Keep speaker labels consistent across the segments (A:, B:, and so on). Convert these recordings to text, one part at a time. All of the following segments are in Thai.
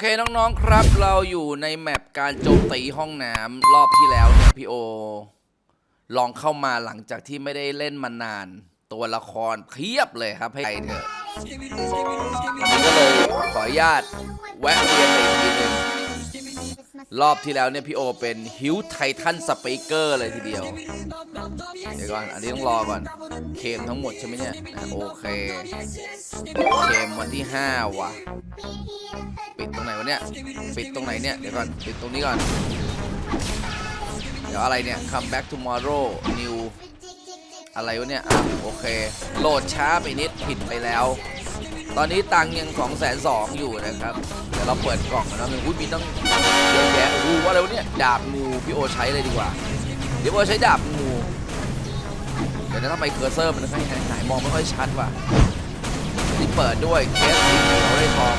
A: เคน้องๆครับ เราอยู่ในแมปการโจมตีห้องน้ำรอบที่แล้วเนี่ยพี่โอ ลองเข้ามาหลังจากที่ไม่ได้เล่นมานาน ตัวละครเพียบเลยครับให้ใครเถอะก็เลยขออนุญาตแวะเวียนไปอีกทีหนึ่ง รอบที่แล้วเนี่ยพี่โอเป็นฮิวไททันสเปเกอร์เลยทีเดียว เดี๋ยวก่อน อันนี้ต้องรอก่อน เคมทั้งหมดใช่ไหมเนี่ย โอเค เคมวันที่ 5 ว่ะ ปิดตรงไหนวะเนี่ย ปิดตรงไหนเนี่ย เดี๋ยวก่อน ปิดตรงนี้ก่อน เดี๋ยวอะไรเนี่ย come back tomorrow new อะไรวะเนี่ย อะ โอเค โหลดช้าไปนิด ผิดไปแล้ว ตอนนี้ตังยัง2องแสนสองอยู่นะครับ เดี๋ยวเราเปิดกล่องนนะมีอุ้ยมีตั้งเยอะแยะอู้ว่าอะไรวะเนี่ยดาบงูพี่โอใช้เลยดีกว่า เดี๋ยวโอใช้ดาบงูเดี๋ยวนะทำไมเคอร์เซอร์มันไม่หายหายมองไม่ค่อยชัดว่ะนี่เปิดด้วยเคสสีเขียวได้ทอง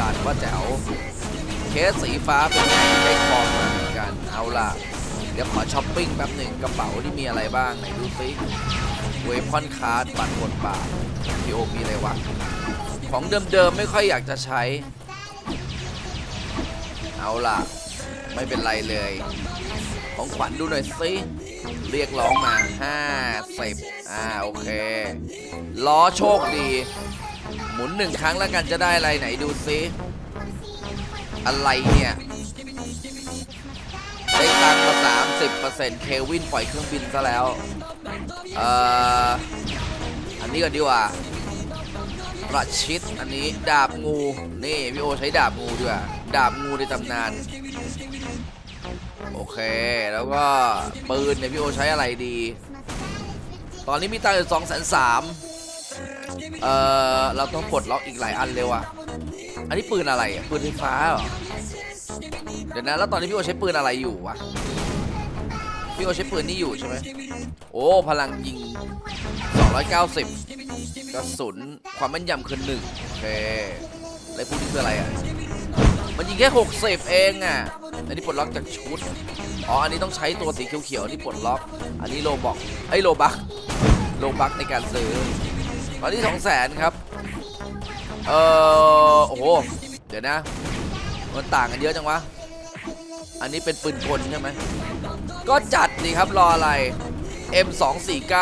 A: การว่าแจ๋วเคสสีฟ้าเป็นไงได้ทองมาเหมือนกันเอาล่ะเดี๋ยวขอช้อปปิ้งแป๊บหนึ่งกระเป๋าที่มีอะไรบ้างไหนดูซิเวพอนคาร์ดบัตรกดบาทพีโอมีอะไรวะ ของเดิมๆไม่ค่อยอยากจะใช้ เอาล่ะ ไม่เป็นไรเลย ของขวัญดูหน่อยสิเรียกร้องมา50อ่าโอเค ล้อโชคดี หมุนหนึ่งครั้งแล้วกันจะได้อะไรไหนดูซิ อะไรเนี่ย ได้ตังค์มา30%เควินปล่อยเครื่องบินซะแล้ว เอ่อ อันนี้ก่อนดีกว่า ประชิดอันนี้ดาบงูนี่พี่โอใช้ดาบงูดีกว่าดาบงูในตำนาน โอเคแล้วก็ปืนเนี่ยพี่โอใช้อะไรดี ตอนนี้มีตังค์อยู่สองแสนสามเอ่อเราต้องปลดล็อกอีกหลายอันเร็วอะอันนี้ปืนอะไรอะปืนไฟฟ้าเหรอเดี๋ยวนะแล้วตอนนี้พี่โอใช้ปืนอะไรอยู่วะ พี่โอใช้ปืนนี้อยู่ใช่ไหมโอ้พลังยิง 290 กระสุนความแม่นยำคือหนึ่งโอเคแล้วพวกนี้คืออะไรอะ มันยิงแค่ 60 เองอะ อันนี้ปลดล็อกจากชุด อ๋อ อันนี้ต้องใช้ตัวสีเขียวๆนี่ปลดล็อก อันนี้โลบอกไอ้โลบักโลบักในการซื้อ ตอนนี้2 0 0 0 0 0ครับ เออโอ้โห เดี๋ยวนะ มันต่างกันเยอะจังวะ อันนี้เป็นปืนกลใช่ไหม ก็จัดดีครับรออะไร M249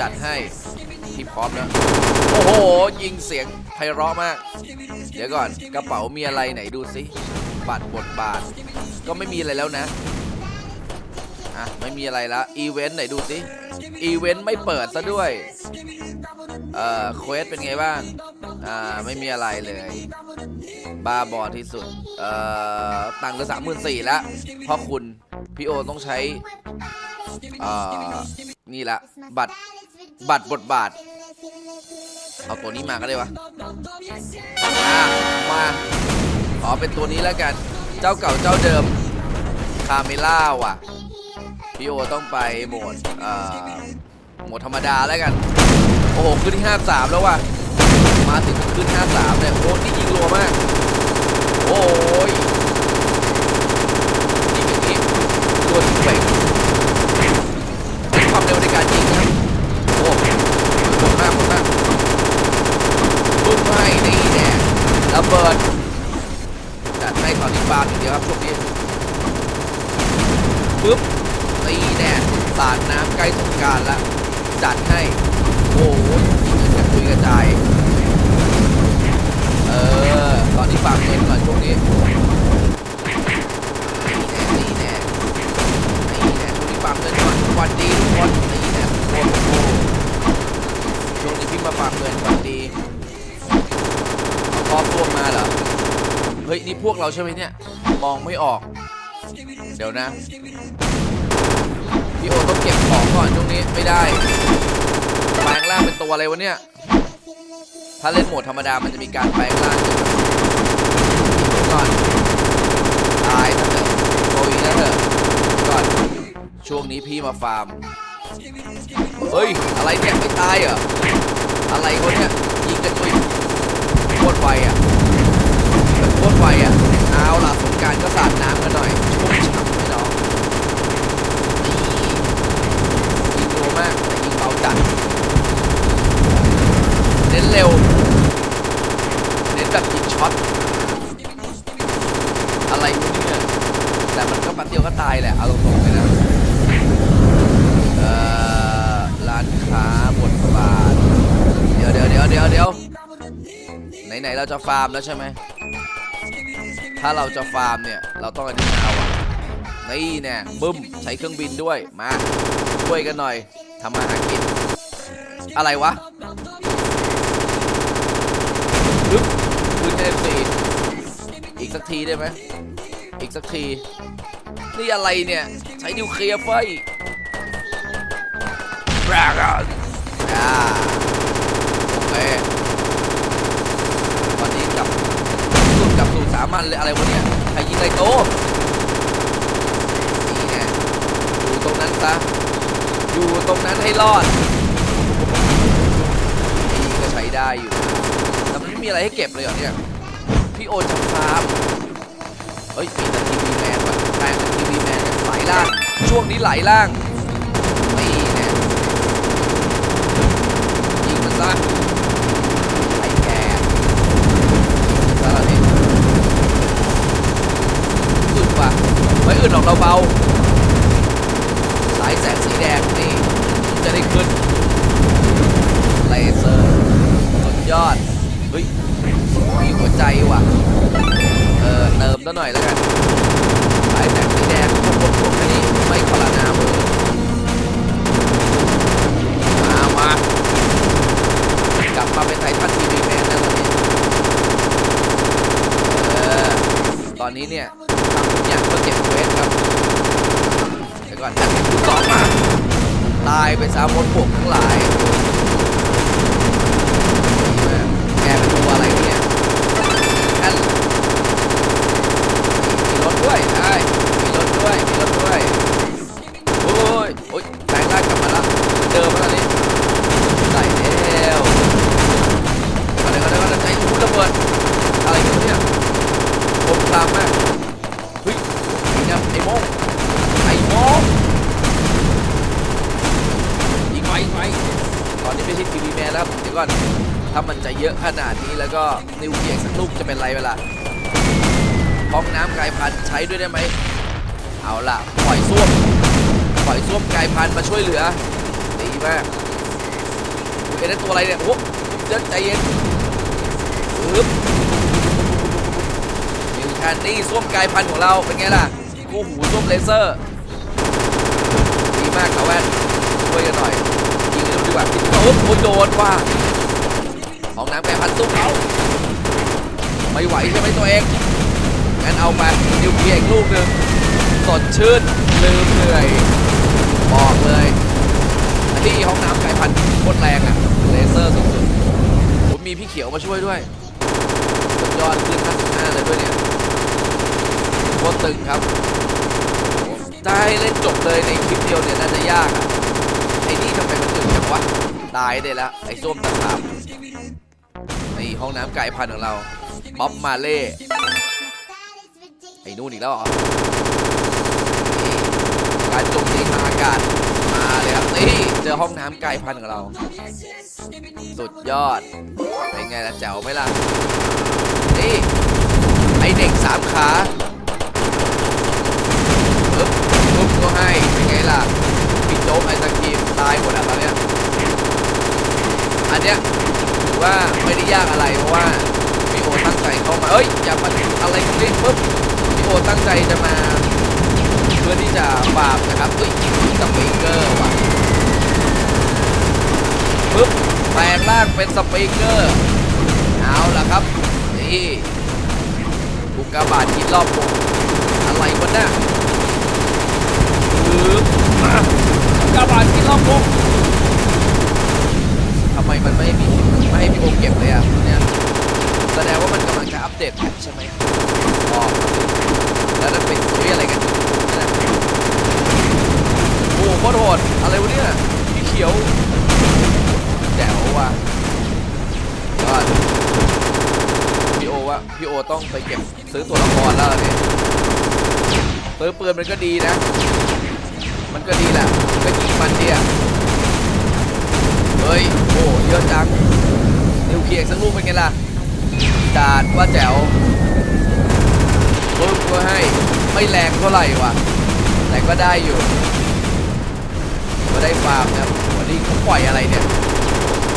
A: จัดให้ที่พร้อมนะโอ้โห ยิงเสียงไพเราะมาก เดี๋ยวก่อนกระเป๋ามีอะไรไหนดูสิบัตรบทบาท ก็ไม่มีอะไรแล้วนะอะไม่มีอะไรละอีเวนต์ไหนดูสิอีเวนต์ไม่เปิดซะด้วย เอ่อเควสเป็นไงบ้าง อ่า ไม่มีอะไรเลย บ้าบอที่สุด เอ่อ ตังค์ก็สามหมื่นสี่แล้วเพราะคุณ พี่โอต้องใช้ เอ่อ นี่ละ บัตร บัตรบทบาท เอาตัวนี้มาก็ได้วะอะมาขอเป็นตัวนี้แล้วกัน เจ้าเก่าเจ้าเดิม คาเมล่าว่ะ พี่โอต้องไปโหมด เอ่อ โหมดธรรมดาแล้วกัน โอ้โหขึ้นที่53แล้วว่ะ มาถึงขึ้น 53 เนี่ยโอ้นี่ยิงรัวมาก โอ้ยยิงอย่างนี้รัวเป่งความเร็วในการยิงครับโอ้หมดมากหมดมากปุ๊บให้นี่แน่ระเบิดจัดให้ตอนนี้ปาล์มอย่างเดียวครับช่วงนี้ปุ๊บนี่แน่สาดน้ำใกล้สงการแล้วจัดให้ โอ้ยกระจุยกระจาย เออ ตอนนี้ฝากเงินก่อนช่วงนี้นี่แน่นี่แน่นี่แน่ช่วงนี้ฝากเงินก่อนวันดีทุกคนนี่แน่ทุกคนโอ้ช่วงนี้พี่มาฝากเงินวันดีพอตัวมาเหรอ เฮ้ย นี่พวกเราใช่ไหมเนี่ย มองไม่ออก เดี๋ยวนะพี่โอต้องเก็บของก่อนช่วงนี้ไม่ได้แปลงร่างเป็นตัวอะไรวะเนี่ย ถ้าเล่นโหมดธรรมดามันจะมีการแปลงร่างก่อนตายนะเถอะโอยนะเถอะก่อนช่วงนี้พี่มาฟาร์มเฮ้ยอะไรเนี่ยไม่ตายเหรออะไรวะเนี่ยยิงกันด้วยโคตรไวอะโคตรไวอะเอาล่ะสงการก็สาดน้ำกันหน่อยชุ่มฉ่ำให้น้องนี่ยิงโวมากแต่ยิงเบาจัด เน้นเร็ว เน้นแบบยิงช็อต เดี๋ยวไหนๆเราจะฟาร์มแล้วใช่ไหม ถ้าเราจะฟาร์มเนี่ย เราต้องอันนี้เอาอะนี่เนี่ยบึ้ม ใช้เครื่องบินด้วย มา ช่วยกันหน่อยทำมาหากิน อะไรวะปึ๊บปืนเอฟซีอีกสักทีได้ไหม อีกสักที นี่อะไรเนี่ย ใช้นิวเคลียร์ไฟบรากันอ่า เคตอนนี้กลับสุดกลับสู่สามัญเลยอะไรวะเนี่ยใครยิงไรโตนี่ไงอยู่ตรงนั้นซะอยู่ตรงนั้นให้รอดนี่ก็ใช้ได้อยู่แต่มันไม่มีอะไรให้เก็บเลยเหรอเนี่ยพี่โอจะฟาร์มเฮ้ยมีแต่ทีวีแมนว่ะใช่แต่ทีวีแมนไหลล่าง ช่วงนี้ไหลล่างนี่เนี่ยิงมันซะไอ้แกซะแล้วนี่อึดว่ะ อึดหรอกเราเบา สายแสงสีแดงนี่จะได้ขึ้น เลเซอร์สุดยอด เฮ้ย มีหัวใจว่ะ เออเติมซะหน่อยแล้วกัน สายแสงสีแดงพวกพวกพวกนี้ไม่ขอละนามือมามา กลับมาเป็นไททันทีวีแมนแล้วตอนนี้ เออ ตอนนี้เนี่ยทำทุกอย่างเพื่อเก็บเวทครับเดี๋ยวก่อนนะคุณสองมาตายไปซะมดพวกทั้งหลายดีมากแกเป็นตัวอะไรเนี่ยแอนมีรถด้วยได้มีรถด้วย มีรถด้วย โอ้ยโอ้ยแปลงร่างกลับมาแล้วเดิมแล้วนี่ใส่แล้วก็เลยก็เลยก็เลยใจหูระเบิด อะไรกันเนี่ยผมตามแม่เฮ้ยนี่นะไอ้โมงไอ้โมงยิงไว้ยิงไว้ตอนนี้ไม่ใช่ทีวีแมนแล้วเดี๋ยวก่อน ถ้ามันจะเยอะขนาดนี้ แล้วก็นิวเคลียร์สักลูกจะเป็นไรเวลาห้องน้ำกายพันธุ์ใช้ด้วยได้ไหม เอาล่ะ ปล่อยส้วม ปล่อยส้วมกายพันธุ์มาช่วยเหลือ ดีมากเอ็นนตัวอะไรเนี่ยโอ้เดี๋ยวใจเย็นปึ๊บมิวแคนนี่ส้วมกายพันธุ์ของเราเป็นไงล่ะกูหูส้วมเลเซอร์ ดีมากเขาแว่นช่วยกันหน่อยยิงกันดีกว่ากันโอ้โหโดนว่า นธุ์สู้เขาไม่ไหวใช่ไหมตัวเองงั้นเอาไปนิวเคลียร์อีกลูกหนึ่งสดชื่นลืมเหนื่อยบอกเลยที่ห้องน้ำไก่พันโคตรแรงอะเลเซอร์สุดๆผมมีพี่เขียวมาช่วยด้วยสุดยอดขึ้น55เลยด้วยเนี่ยโคตรตึงครับถ้าให้เล่นจบเลยในคลิปเดียวเนี่ยน่าจะยากอะไอ้นี่ทำไมมันตึงจังวะตายได้แล้วไอ้ส้มตะขาบ นี่ห้องน้ำไก่พันของเราบ๊อบมาเล่ไอ้นู่นอีกแล้วเหรอการโจมตีทางอากาศมาเลยครับนี่เจอห้องน้ำไกลพันของเรา สุดยอดเป็นไงล่ะแจ๋วไหมล่ะนี่ไอเด็กสามขาปึ๊บปึ๊บก็ให้เป็นไงล่ะพี่โจ๊กไอศครีมตายหมดอะตอนเนี้ยอันเนี้ย ถือว่าไม่ได้ยากอะไรเพราะว่าพี่โอตั้งใจเข้ามาเอ้ยอย่ามาอะไรกันนี่ปึ๊บพี่โอตั้งใจจะมาเพื่อที่จะฟาร์มนะครับเฮ้ยสปริงเกอร์ว่ะปึ๊บแปลงร่างเป็นสปริงเกอร์เอาล่ะครับนี่บุกกาบาทกินรอบวงอะไรวะเนี่ยปึ๊บมาบุกกาบาทกินรอบวง ทำไมมันไม่มีไม่ให้พี่โอเก็บเลยอะเนี่ยแสดงว่ามันกำลังจะอัปเดตแพทใช่ไหมอ๋อแล้วนั่นเป็นซุยอะไรกันอยู่เนี่ยโอ้โหโคตรโหดอะไรวะเนี่ยพี่เขียวแจ๋วว่ะก็พี่โอว่าพี่โอ ต้องไปเก็บซื้อตัวละครแล้วเนี่ยซื้อปืนมันก็ดีนะ มันก็ดีแหละก็ยิงมันดีอะเฮ้ยโอ้เยอะจังนิวเคลียร์อีกสักลูกเป็นไงล่ะดาดว่าแจ๋วปึ๊บก็ให้ไม่แรงเท่าไหร่ว่ะแต่ก็ได้อยู่ก็ได้ฟาร์มนะวันนี้เขาปล่อยอะไรเนี่ย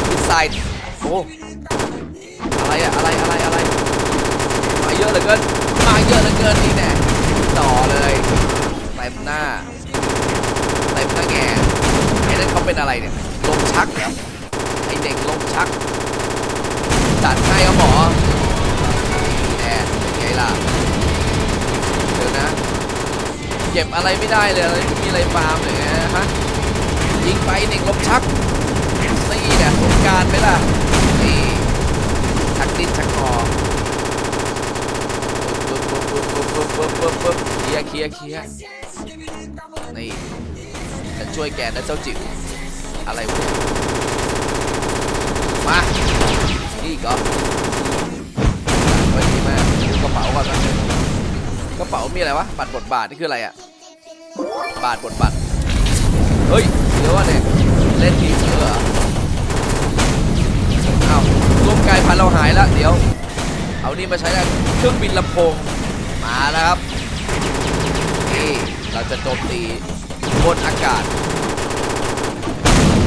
A: มิสไซด์โอ้อะไรอะอะไรอะไรอะไร มาเยอะเหลือเกินมาเยอะเหลือเกินนี่แน่ต่อเลยเต็มหน้าเต็มหน้าแง่ไอ้นั่นเขาเป็นอะไรเนี่ยลมชักเหรอไอ้เด็กลมชักจัดให้ครับหมอแน่เป็นไงล่ะเดี๋ยวนะเก็บอะไรไม่ได้เลยไม่มีอะไรฟาร์มเลยนฮะยิงไปเด็กลมชักนี่แหละสงการไหมล่ะนี่ชักดิ้นชักคอปึ๊บปึ๊บปึ๊บ ปึ๊บปึ๊บปึ๊บเคลียร์เคลียร์เคลียร์นี่ฉันช่วยแกนะเจ้าจิ๋วอะไรวะมานี่ก็ไว้ดีมากดูกระเป๋าก่อนนะกระเป๋ามีอะไรวะบัตรบทบาทนี่คืออะไรอะบาทบทบาทเฮ้ยเดี๋ยวว่าเนี่ยเล่นทีเสือเอาร่มกายพันเราหายแล้วเดี๋ยว เอานี่มาใช้กันเครื่องบินลำโพง มาแล้วครับ นี่เราจะโจมตีบนอากาศ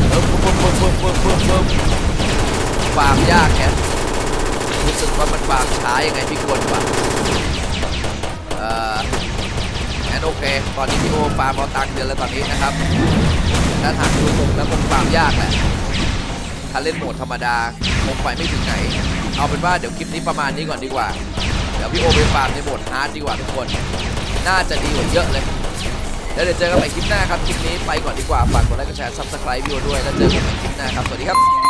A: เออปุ๊บปุ๊บปุ๊บปุ๊บปุ๊บปุ๊บปุ๊บฟาร์มยากแฮะรู้สึกว่ามันฟาร์มช้ายังไงพี่กวนวะเอ่องั้นโอเค ตอนนี้พี่โอฟาร์มเอาตังค์เดือนแล้วตอนนี้นะครับถ้าถามดูตรงแล้วคงฟาร์มยากแหละ ถ้าเล่นโหมดธรรมดาคงไปไม่ถึงไหน เอาเป็นว่าเดี๋ยวคลิปนี้ประมาณนี้ก่อนดีกว่า ดี๋ยวพี่โอไปฟาร์มในโหมดฮาร์ดดีกว่าทุกคน น่าจะดีกว่าเยอะเลยแล้วเดี๋ยวเจอกันใหม่คลิปหน้าครับ คลิปนี้ไปก่อนดีกว่า ฝากกดไลค์กดแชร์ซับสไครต์พี่โอด้วย แล้วเจอกันใหม่คลิปหน้าครับ สวัสดีครับ